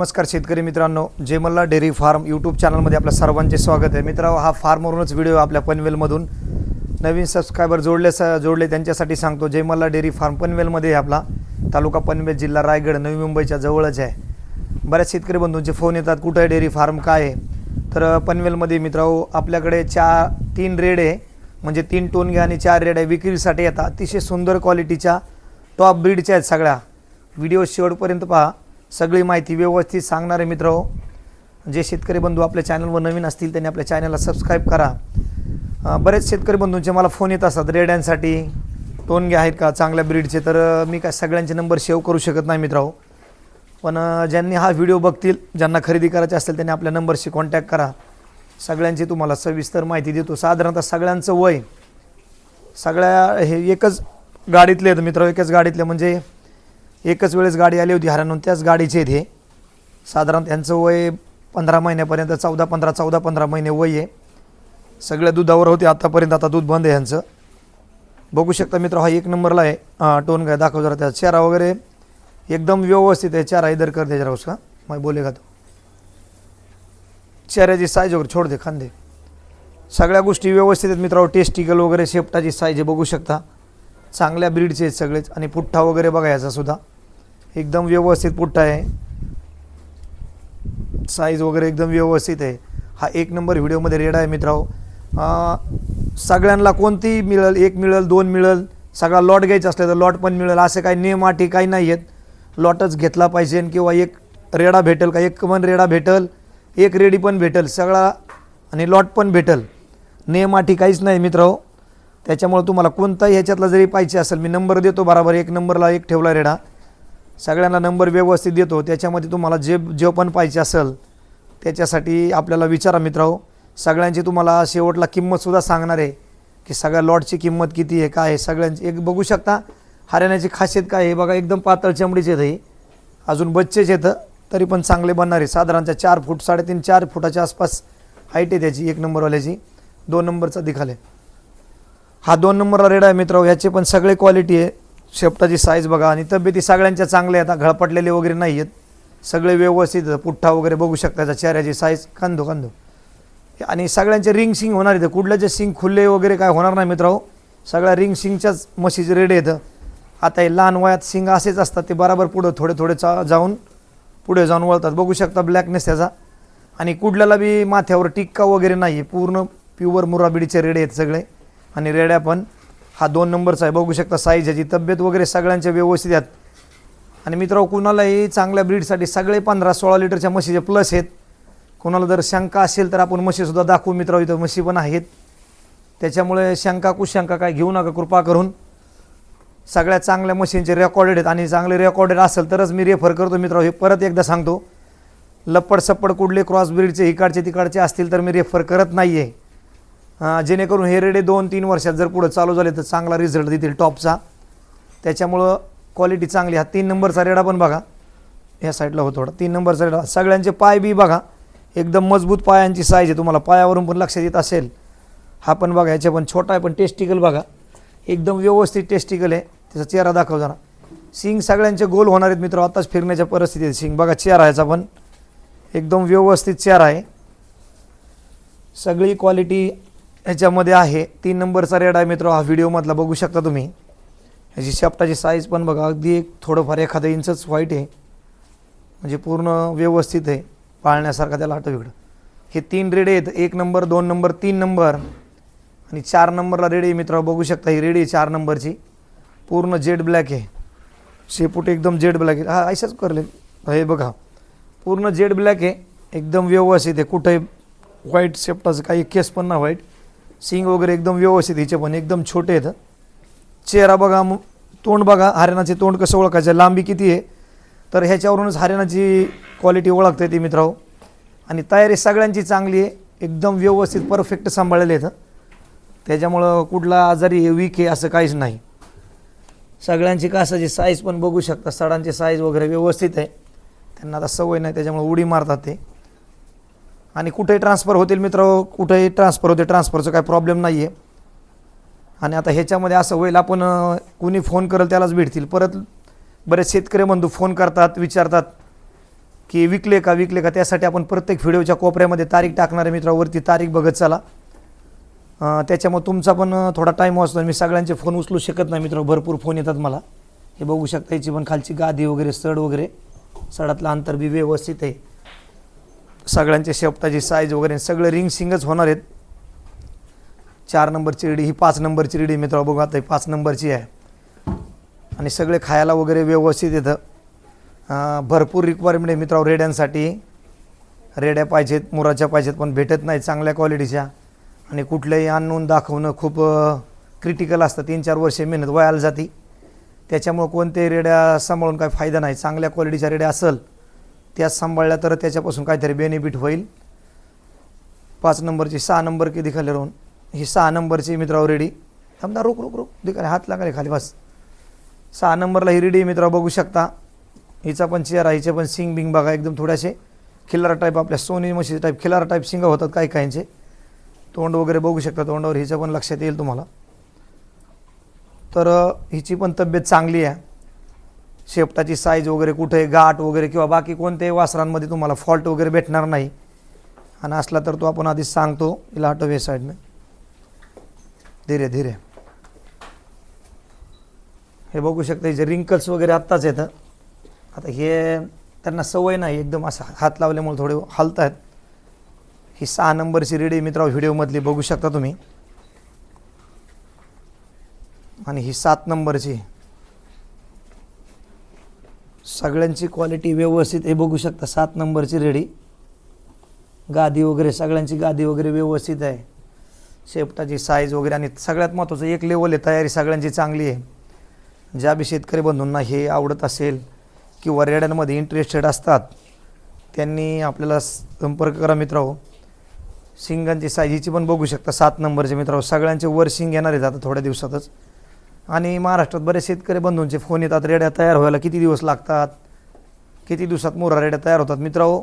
नमस्कार शेतकरी मित्रांनो जेमल्ला डेअरी फार्म यूट्यूब चॅनलमध्ये आपल्या सर्वांचे स्वागत आहे. मित्रांनो हा फार्मवरूनच व्हिडिओ आपल्या पनवेलमधून. नवीन सबस्क्रायबर जोडले स जोडले त्यांच्यासाठी सांगतो जेमल्ला डेअरी फार्म पनवेलमध्ये आपला. तालुका पनवेल जिल्हा रायगड नवी मुंबईच्या जवळच आहे. बऱ्याच शेतकरी बंधूंचे फोन येतात कुठं आहे डेअरी फार्म काय आहे? तर पनवेलमध्ये मित्रांनो आपल्याकडे चार तीन रेड आहे. म्हणजे तीन टोनगे आणि चार रेड आहे. विक्रीसाठी येतात अतिशय सुंदर क्वालिटीच्या टॉप ब्रीडच्या आहेत सगळ्या. व्हिडिओ शेवटपर्यंत पहा. सगळी माहिती व्यवस्थित सांगणारे मित्र हो. जे शेतकरी बंधू आपल्या चॅनलवर नवीन असतील त्यांनी आपल्या चॅनलला सबस्क्राईब करा. बरेच शेतकरी बंधूंचे मला फोन येत असतात रेड्यांसाठी. टोनगे आहेत का? चांगल्या ब्रीडचे तर मी काय सगळ्यांचे नंबर सेव्ह करू शकत नाही मित्रांनो हो. पण ज्यांनी हा व्हिडिओ बघतील ज्यांना खरेदी करायचे असेल त्यांनी आपल्या नंबरशी कॉन्टॅक्ट करा. सगळ्यांची तुम्हाला सविस्तर माहिती देतो. साधारणतः सगळ्यांचं वय सगळ्या हे एकच गाडीतले आहेत मित्र हो. एकच गाडीतले म्हणजे एकच वेळेस गाडी आली होती हराणून त्याच गाडीचे हे. साधारण त्यांचं वय पंधरा महिन्यापर्यंत चौदा पंधरा चौदा पंधरा महिने वय आहे. सगळ्या दुधावर होते आत्तापर्यंत आता दूध बंद आहे ह्यांचं. बघू शकता मित्र हा एक नंबरला आहे हां टोन काय दाखव जरा त्या चेहरा वगैरे एकदम व्यवस्थित आहे चेहरा इधर कर दे जरा उसका. मैं बोलेगा तो? चेहऱ्याची साईज वगैरे छोड दे खांदे. सगळ्या गोष्टी व्यवस्थित आहेत मित्रांनो टेस्टिकल वगैरे शेपटाची साईज आहे बघू शकता. चांगल्या ब्रीडचे आहेत सगळेच. आणि पुठ्ठा वगैरे बघा याचा सुद्धा. एकदम व्यवस्थित पुठ्ठा आहे. साईज वगैरे एकदम व्यवस्थित आहे. हा एक नंबर व्हिडिओमध्ये रेड आहे मित्राओ सगळ्यांना कोणतीही मिळेल? एक मिळेल दोन मिळेल? सगळा लॉट घ्यायचा असलं तर लॉट पण मिळेल. असं काही नियम अटी काही नाही आहेत. लॉटच घेतला पाहिजे किंवा एक रेडा भेटेल का? एक पण रेडा भेटेल. एक रेडी पण भेटेल. सगळा आणि लॉट पण भेटेल. नियम अटी काहीच नाही मित्र त्याच्यामुळे तुम्हाला कोणताही ह्याच्यातला जरी पाहिजे असेल मी नंबर देतो बराबर एक नंबरला एक ठेवला रेडा. सगळ्यांना नंबर व्यवस्थित देतो. त्याच्यामध्ये तुम्हाला जे जे पण पाहिजे असेल त्याच्यासाठी आपल्याला विचारा मित्रांनो. सगळ्यांची तुम्हाला शेवटला किंमतसुद्धा सांगणार आहे की सगळ्या लॉटची किंमत किती आहे काय आहे. सगळ्यांची एक बघू शकता हरियाणाची खासियत काय आहे. बघा एकदम पातळ चमडीचे येतं हे. अजून बच्चेच येतं तरी पण चांगले बनणार आहे. साधारणतः चार फूट साडेतीन चार फुटाच्या आसपास हाईट आहे त्याची एक नंबरवाल्याची. दोन नंबरचा आहे. हा दोन नंबरला रेड आहे मित्र ह्याचे पण सगळे क्वालिटी आहे. शेपटाची साईज बघा. आणि तब्येती सगळ्यांच्या चांगल्या आहेत. घळपटलेले वगैरे नाही आहेत. सगळे व्यवस्थित पुठ्ठा वगैरे बघू शकता. त्याच्या चेहऱ्याची साईज कांदो कांदो. आणि सगळ्यांचे रिंग सिंग होणार इथं कुठल्याचे सिंग खुल्ले वगैरे काय होणार नाही मित्रांनो. सगळ्या रिंग सिंगच्याच म्हशीचे रेडे येतं आता हे लहान वयात सिंग असेच असतात. ते बराबर पुढं थोडे थोडे चा जाऊन पुढे जाऊन वळतात. बघू शकता ब्लॅकनेस त्याचा. आणि कुठल्याला बी माथ्यावर टिक्का वगैरे नाही आहे पूर्ण प्युअर मुराबिडीचे रेडे आहेत सगळे. आणि रेड्या पण. हा दोन नंबरचा आहे. बघू शकता साईज ह्याची तब्येत वगैरे सगळ्यांच्या व्यवस्थित आहेत. आणि मित्र कुणालाही चांगल्या ब्रीडसाठी सगळे पंधरा सोळा लिटरच्या म्हशीचे प्लस आहेत. कोणाला जर शंका असेल तर आपण म्हशीसुद्धा दाखवू मित्रांनो. इथं म्हशी पण आहेत. त्याच्यामुळे शंका कुशंका काय घेऊ नका कृपा करून. सगळ्या चांगल्या मशीनचे रेकॉर्डेड आहेत. आणि चांगले रेकॉर्डेड असेल तरच मी रेफर करतो मित्र हे परत एकदा सांगतो. लप्पड सप्पड कुठले क्रॉस ब्रीडचे इकडचे तिकडचे असतील तर मी रेफर करत नाही आहे जेणेकरून हे रेडे दोन तीन वर्षात जर पुढं चालू झाले तर चांगला रिझल्ट देतील टॉपचा त्याच्यामुळं क्वालिटी चांगली. हा तीन नंबरचा रेडा पण बघा. ह्या साईडला होतो थोडा. तीन नंबरचा रेडा. सगळ्यांचे पाय बी बघा. एकदम मजबूत पायांची साईज आहे. तुम्हाला पायावरून पण लक्षात येत असेल. हा पण बघा ह्याच्या पण छोटा आहे पण टेस्टिकल बघा. एकदम व्यवस्थित टेस्टिकल आहे. त्याचा चेहरा दाखव जरा. सिंग सगळ्यांचे गोल होणार आहेत मित्र. आत्ताच फिरण्याच्या परिस्थितीत सिंग बघा चेहरा ह्याचा पण. एकदम व्यवस्थित चेहरा आहे. सगळी क्वालिटी ह्याच्यामध्ये आहे. तीन नंबरचा रेड आहे मित्र. हा व्हिडिओमधला बघू शकता तुम्ही. ह्याची शेपटाची साईज पण बघा. अगदी एक थोडंफार एखादं इंचच व्हाईट आहे. म्हणजे पूर्ण व्यवस्थित आहे. पाळण्यासारखा त्याला हटव इकडं. हे तीन रेडे आहेत. एक नंबर दोन नंबर तीन नंबर. आणि चार नंबरला रेडी मित्र. बघू शकता ही रेडी आहे चार नंबरची. पूर्ण जेड ब्लॅक आहे. शेपूट एकदम जेड ब्लॅक आहे. हा ऐसाच करले. हे बघा. पूर्ण जेड ब्लॅक आहे. एकदम व्यवस्थित आहे. कुठे व्हाईट शेपटाचं काही केस पण ना व्हाईट सिंग वगैरे एकदम व्यवस्थित हिचे पण एकदम छोटे आहेत. चेहरा बघा मग तोंड बघा. हरियाणाचे तोंड कसं ओळखायचं? लांबी किती आहे? तर ह्याच्यावरूनच हरियाणाची क्वालिटी ओळखता येते मित्रांनो. आणि तयारी सगळ्यांची चांगली आहे. एकदम व्यवस्थित परफेक्ट सांभाळलेले आहेत. त्याच्यामुळं कुठला आजारी वीक आहे असं काहीच नाही. सगळ्यांची कासाची साईज पण बघू शकता. सडांची साईज वगैरे व्यवस्थित आहे. त्यांना आता सवय नाही त्याच्यामुळे उडी मारतात ते. आणि कुठेही ट्रान्सफर होतील मित्र कुठेही ट्रान्सफर होते ट्रान्सफरचं काही प्रॉब्लेम नाही आहे आणि आता ह्याच्यामध्ये असं होईल आपण कुणी फोन करेल त्यालाच भेटतील. परत बरेच शेतकरी बंधू फोन करतात विचारतात की विकले का विकले का? त्यासाठी आपण प्रत्येक व्हिडिओच्या कोपऱ्यामध्ये तारीख टाकणार आहे मित्रावरती तारीख बघत चला. त्याच्यामुळे तुमचा पण थोडा टाईम वाचतो मी सगळ्यांचे फोन उचलू शकत नाही मित्र भरपूर फोन येतात मला. हे बघू शकता याची पण खालची गादी वगैरे सड वगैरे सडातलं अंतर बी व्यवस्थित आहे. सगळ्यांचे शेपटाची साईज वगैरे सगळं रिंग सिंगच होणार आहेत. चार नंबरची रेडी ही पाच नंबरची रेडी मित्र बघू आता ही पाच नंबरची आहे. आणि सगळे खायला वगैरे व्यवस्थित येतं. भरपूर रिक्वायरमेंट आहे मित्रांनो रेड्यांसाठी रेड्या पाहिजेत मुराच्या पाहिजेत पण भेटत नाही चांगल्या क्वालिटीच्या आणि कुठलंही आणून दाखवणं खूप क्रिटिकल असतं. तीन चार वर्षे मेहनत व्हायला जाती. त्याच्यामुळं कोणत्याही रेड्या सांभाळून काही फायदा नाही. चांगल्या क्वालिटीच्या रेड्या असेल त्याच सांभाळल्या तर त्याच्यापासून काहीतरी बेनिफिट होईल. पाच नंबरची सहा नंबर की दिखाले राहून. ही सहा नंबरची मित्रावर रेडी थांबदा रोक रोक रोक. दिखाले हात लागाले खाली बस. सहा नंबरला ही रेडी मित्रा बघू शकता. हिचा पण चेहरा हिचे पण सिंग बिंग बघा एकदम थोड्याशे. खिल्लारा टाईप आपल्या सोनी म्हशी टाईप खिल्लारा टाईप शिंगा होतात काही काहींचे. तोंड वगैरे बघू शकता तोंडावर हिचं पण लक्षात येईल तुम्हाला. तर हिची पण तब्येत चांगली आहे. शेपटाची साईज वगैरे कुठे गाठ वगैरे किंवा बाकी कोणत्याही वासरांमध्ये तुम्हाला फॉल्ट वगैरे भेटणार नाही. आणि असला तर तो आपण आधीच सांगतो हिला हटव साईडनं धीरे धीरे. हे बघू शकता जे रिंकल्स वगैरे आत्ताच येतं आता हे त्यांना सवय नाही एकदम असं हात लावल्यामुळे थोडे हलत आहेत ही सहा नंबरची रेडी मित्रा व्हिडिओमधली बघू शकता तुम्ही. आणि ही सात नंबरची. सगळ्यांची क्वालिटी व्यवस्थित हे बघू शकता सात नंबरची रेडी. गादी वगैरे सगळ्यांची गादी वगैरे व्यवस्थित आहे. शेपटाची साईज वगैरे आणि सगळ्यात महत्त्वाचं एक लेवल आहे तयारी सगळ्यांची चांगली आहे. ज्या बी शेतकरी बंधूंना हे आवडत असेल किंवा रेड्यांमध्ये इंटरेस्टेड असतात त्यांनी आपल्याला संपर्क करा मित्रांनो. शिंगांची साईज हिची पण बघू शकता सात नंबरचे मित्रांनो. सगळ्यांचे वर शिंग येणार आहेत आता थोड्या दिवसातच. आणि महाराष्ट्रात बरेच शेतकरी बंधूंचे फोन येतात रेड्या तयार व्हायला किती दिवस लागतात? किती दिवसात मोरा रेड्या तयार होतात? मित्रांनो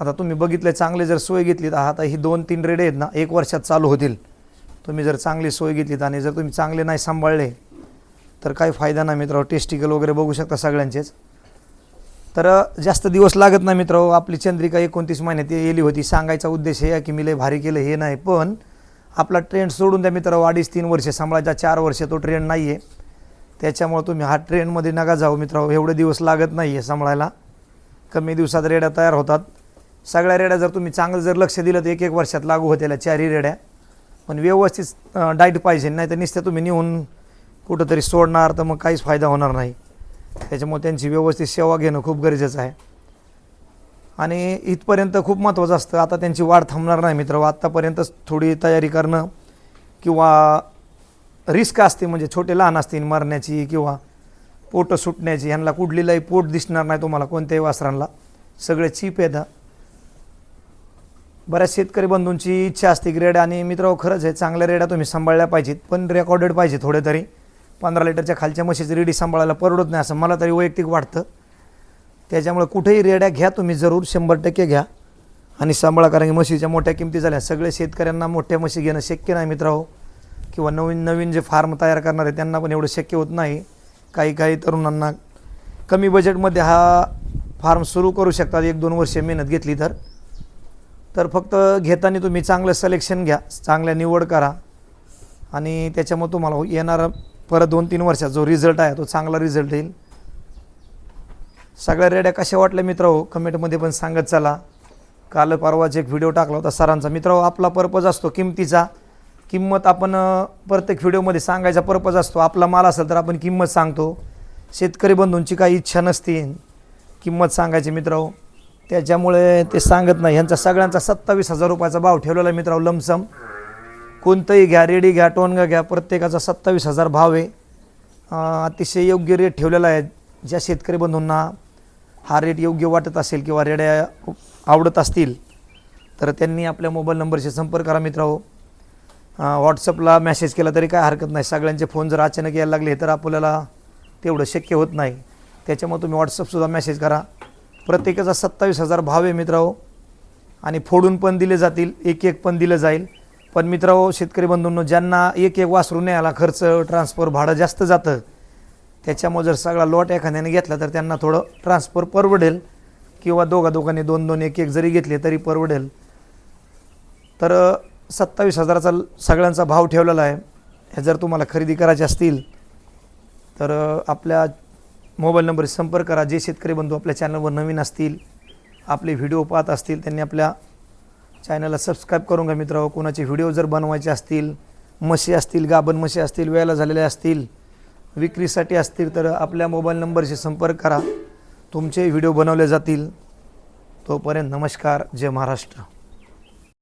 आता तुम्ही बघितलं चांगले जर सोय घेतलीत आता ही दोन तीन रेडे आहेत ना एक वर्षात चालू होतील. तुम्ही जर चांगली सोय घेतलीत आणि जर तुम्ही चांगले नाही सांभाळले तर काही फायदा नाही मित्रांनो. टेस्टिकल वगैरे बघू शकता सगळ्यांचेच. तर जास्त दिवस लागत नाही मित्रांनो. आपली चंद्रिका एकोणतीस महिन्यात येली होती. सांगायचा उद्देश हे की मी लय भारी केलं हे नाही. पण आपला ट्रेंड सोडून द्या मित्र अडीच तीन वर्ष सांभाळायचा चार वर्ष तो ट्रेंड नाही आहे त्याच्यामुळं तुम्ही हा ट्रेंडमध्ये नका जाऊ मित्र एवढे दिवस लागत नाही आहे सांभाळायला. कमी दिवसात रेड्या तयार होतात. सगळ्या रेड्या जर तुम्ही चांगलं जर लक्ष दिलं तर एक एक वर्षात लागू होत्याला चारही रेड्या. पण व्यवस्थित डाईट पाहिजे नाही तर नुसत्या तुम्ही नेऊन कुठंतरी सोडणार तर मग काहीच फायदा होणार नाही. त्याच्यामुळे त्यांची व्यवस्थित सेवा घेणं खूप गरजेचं आहे. आणि इथपर्यंत खूप महत्त्वाचं असतं. आता त्यांची वाढ थांबणार नाही मित्र. आत्तापर्यंतच थोडी तयारी करणं किंवा रिस्क असते म्हणजे छोटे लहान असतील मरण्याची किंवा पोटं सुटण्याची ह्यांना कुठलीलाही पोट दिसणार नाही तुम्हाला कोणत्याही वासरांना. सगळे चीप येतं बऱ्याच शेतकरी बंधूंची इच्छा असते की रेड्या आणि मित्र खरंच आहे चांगल्या रेड्या तुम्ही सांभाळल्या पाहिजेत पण रेकॉर्डेड पाहिजे थोडे तरी. पंधरा लिटरच्या खालच्या म्हशीची रेडी सांभाळायला परवडत नाही असं मला तरी वैयक्तिक वाटतं. त्याच्यामुळे कुठेही रेड्या घ्या तुम्ही जरूर शंभर टक्के घ्या. आणि सांभाळा कारण की म्हशीच्या मोठ्या किमती झाल्या. सगळे शेतकऱ्यांना मोठ्या म्हशी घेणं शक्य नाही मित्रांनो. किंवा नवीन नवीन जे फार्म तयार करणार आहे त्यांना पण एवढं शक्य होत नाही. काही काही तरुणांना कमी बजेटमध्ये हा फार्म सुरू करू शकतात. एक दोन वर्षे मेहनत घेतली तर. तर फक्त घेताना तुम्ही चांगलं सलेक्शन घ्या चांगल्या निवड करा. आणि त्याच्यामुळे तुम्हाला येणारा परत दोन तीन वर्षात जो रिझल्ट आहे तो चांगला रिझल्ट येईल. सगळ्या रेड्या कशा वाटल्या मित्र हो कमेंटमध्ये पण सांगत चला. काल परवाच एक व्हिडिओ टाकला होता सरांचा. मित्र आपला पर्पज असतो किमतीचा. किंमत आपण प्रत्येक व्हिडिओमध्ये सांगायचा पर्पज असतो. आपला माल असेल तर आपण किंमत सांगतो. शेतकरी बंधूंची काही इच्छा नसते. किंमत सांगायची मित्र त्याच्यामुळे ते सांगत नाही. ह्यांचा सगळ्यांचा सत्तावीस हजार रुपयाचा भाव ठेवलेला आहे मित्रांनो लमसम. कोणतंही घ्या रेडी घ्या टोनगा घ्या प्रत्येकाचा सत्तावीस हजार भाव आहे. अतिशय योग्य रेट ठेवलेला आहे. ज्या शेतकरी बंधूंना हा रेट योग्य वाटत असेल किंवा रेड्या आवडत असतील तर त्यांनी आपल्या मोबाईल नंबरशी संपर्क करा मित्रांनो. व्हॉट्सअपला मेसेज केला तरी काय हरकत नाही. सगळ्यांचे फोन जर अचानक यायला लागले तर आपल्याला तेवढं शक्य होत नाही. त्याच्यामुळे तुम्ही व्हॉट्सअपसुद्धा मेसेज करा. प्रत्येकाचा सत्तावीस हजार भाव आहे मित्रांनो. आणि फोडून पण दिले जातील एक एक पण दिलं जाईल. पण मित्रांनो शेतकरी बंधूंनो ज्यांना एक एक वासरू न्यायला खर्च ट्रान्सफर भाडं जास्त जातं त्याच्यामुळे जर सगळा लॉट एखाद्याने घेतला तर त्यांना थोडं ट्रान्सफर परवडेल. किंवा दोघा दोघांनी दोन दोन एक एक जरी घेतले तरी परवडेल. तर सत्तावीस हजाराचा सगळ्यांचा भाव ठेवलेला आहे. हे जर तुम्हाला खरेदी करायचे असतील तर आपल्या मोबाईल नंबर संपर्क करा. जे शेतकरी बंधू आपल्या चॅनलवर नवीन असतील आपले व्हिडिओ पाहत असतील त्यांनी आपल्या चॅनलला सबस्क्राईब करून घ्या मित्र कोणाचे व्हिडिओ जर बनवायचे असतील म्हशी असतील गाभण म्हशी असतील वेळेला झालेल्या असतील विक्रीसाठी असतील तर आपल्या मोबाईल नंबरशी संपर्क करा. तुमचे व्हिडिओ बनवले जातील. तोपर्यंत नमस्कार. जय महाराष्ट्र.